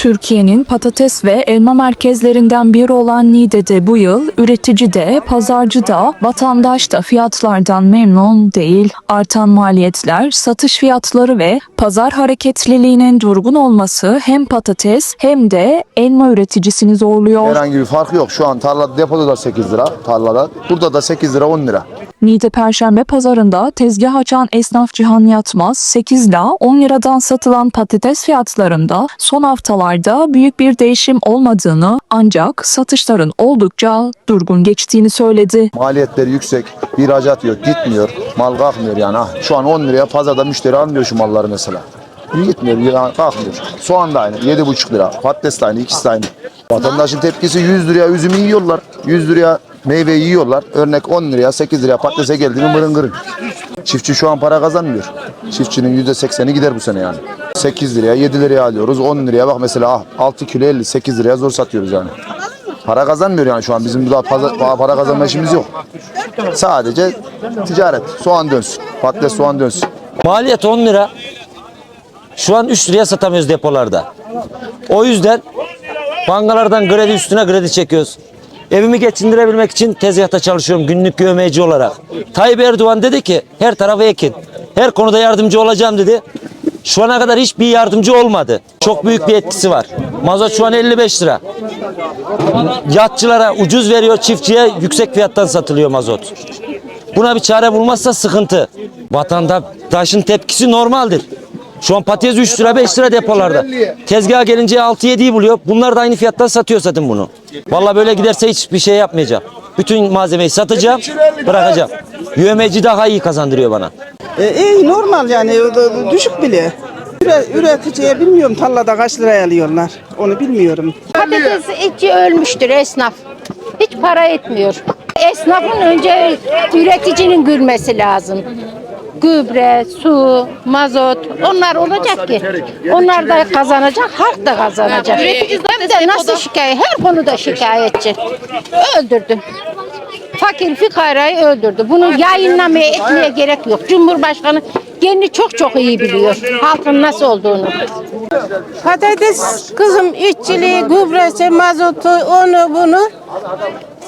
Türkiye'nin patates ve elma merkezlerinden biri olan Niğde'de bu yıl üretici de, pazarcı da, vatandaş da fiyatlardan memnun değil. Artan maliyetler, satış fiyatları ve pazar hareketliliğinin durgun olması hem patates hem de elma üreticisini zorluyor. Herhangi bir fark yok. Şu an tarla depoda da 8 lira tarlada. Burada da 8 lira 10 lira. Niğde Perşembe Pazarı'nda tezgah açan esnaf Cihan Yatmaz 8 ila 10 liradan satılan patates fiyatlarında son haftalarda büyük bir değişim olmadığını ancak satışların oldukça durgun geçtiğini söyledi. Maliyetleri yüksek. İhracat yok. Gitmiyor. Mal kalkmıyor yani. Ha, şu an 10 liraya pazarda müşteri almıyor şu malları mesela. Gitmiyor. Yani kalkmıyor. Soğan da aynı. 7,5 lira. Patates de aynı. ikisi de aynı. Vatandaşın tepkisi 100 liraya üzümü yiyorlar. 100 liraya meyve yiyorlar. Örnek 10 liraya 8 liraya patatese geldi mi mırın kırın. Çiftçi şu an para kazanmıyor. Çiftçinin %80'i gider bu sene yani. 8 liraya 7 liraya alıyoruz. 10 liraya bak mesela ah, 6 kilo 50 8 liraya zor satıyoruz yani. Para kazanmıyor yani şu an. Bizim burada para, para kazanma işimiz yok. Sadece ticaret. Soğan dönsün. Patates soğan dönsün. Maliyet 10 lira. Şu an 3 liraya satamıyoruz depolarda. O yüzden bankalardan kredi üstüne kredi çekiyoruz. Evimi geçindirebilmek için tezgahta çalışıyorum günlük gömeci olarak. Tayyip Erdoğan dedi ki her tarafı ekin. Her konuda yardımcı olacağım dedi. Şu ana kadar hiçbir yardımcı olmadı. Çok büyük bir etkisi var. Mazot şu an 55 lira. Yatçılara ucuz veriyor, çiftçiye yüksek fiyattan satılıyor mazot. Buna bir çare bulmazsa sıkıntı. Vatandaşın tepkisi normaldir. Şu an patates 3 lira 5 lira depolarda. Tezgaha gelince 6-7'yi buluyor. Bunlar da aynı fiyattan satıyor zaten bunu. Vallahi böyle giderse hiçbir şey yapmayacağım. Bütün malzemeyi satacağım, bırakacağım. Yövmeci daha iyi kazandırıyor bana. E, iyi normal yani e, düşük bile. Üre- Üreticiye bilmiyorum tarlada kaç liraya alıyorlar. Onu bilmiyorum. Patates içi ölmüştür esnaf. Hiç para etmiyor. Esnafın önce üreticinin gülmesi lazım. Gübre, su, mazot onlar olacak ki. Onlar da kazanacak, halk da kazanacak. Hem de nasıl şikayet, her konuda şikayetçi. Öldürdü. Fakir fikarayı öldürdü. Bunu yayınlamaya etmeye gerek yok. Cumhurbaşkanı kendi çok çok iyi biliyor halkın nasıl olduğunu. Patates kızım işçiliği, gübresi, mazotu, onu bunu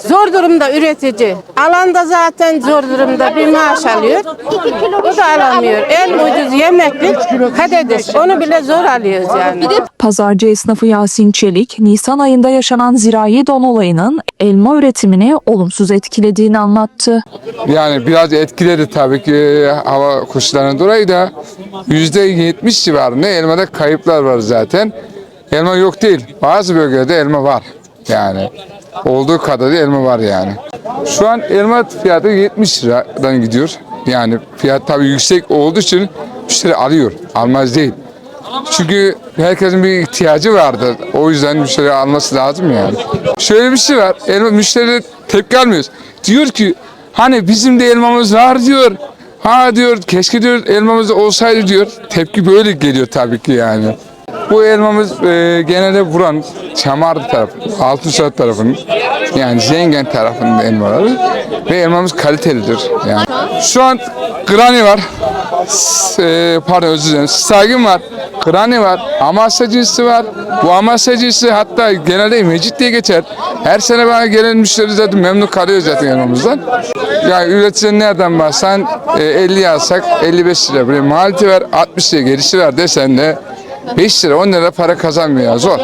zor durumda üretici. Alan da zaten zor durumda bir maaş alıyor. O da alamıyor. En ucuz yemeklik patates. Onu bile zor alıyoruz yani. Pazarcı esnafı Yasin Çelik, Nisan ayında yaşanan zirai don olayının elma üretimini olumsuz etkilediğini anlattı. Yani biraz etkiledi tabii ki hava koşullarından dolayı da %70 civarında elmada kayıplar var zaten. Elma yok değil. Bazı bölgelerde elma var. Yani olduğu kadar da elma var yani. Şu an elma fiyatı 70 liradan gidiyor. Yani fiyat tabii yüksek olduğu için müşteri alıyor. Almaz değil. Çünkü herkesin bir ihtiyacı vardır. O yüzden müşteri alması lazım yani. Şöyle bir şey var. Elma, müşteri tepki almıyoruz. Diyor ki hani bizim de elmamız var diyor. Ha diyor keşke diyor elmamız olsaydı diyor. Tepki böyle geliyor tabii ki yani. Bu elmamız e, genelde buranın Çamarlı tarafı, Altınsaat tarafının yani Zengen tarafının elmaları ve elmamız kalitelidir yani. Şu an Granny var. E, pardon özür dilerim. Sagin var. Granny var. Amasya cinsi var. Bu Amasya cinsi hatta genelde Mecit diye geçer. Her sene bana gelen müşteri zaten memnun kalıyor zaten elmamızdan. Yani üreticinin nereden baksan e, 50 alsak 55 lira. Maliyeti ver 60 lira gelişi ver desen de 5 lira 10 lira para kazanmıyor. Zor.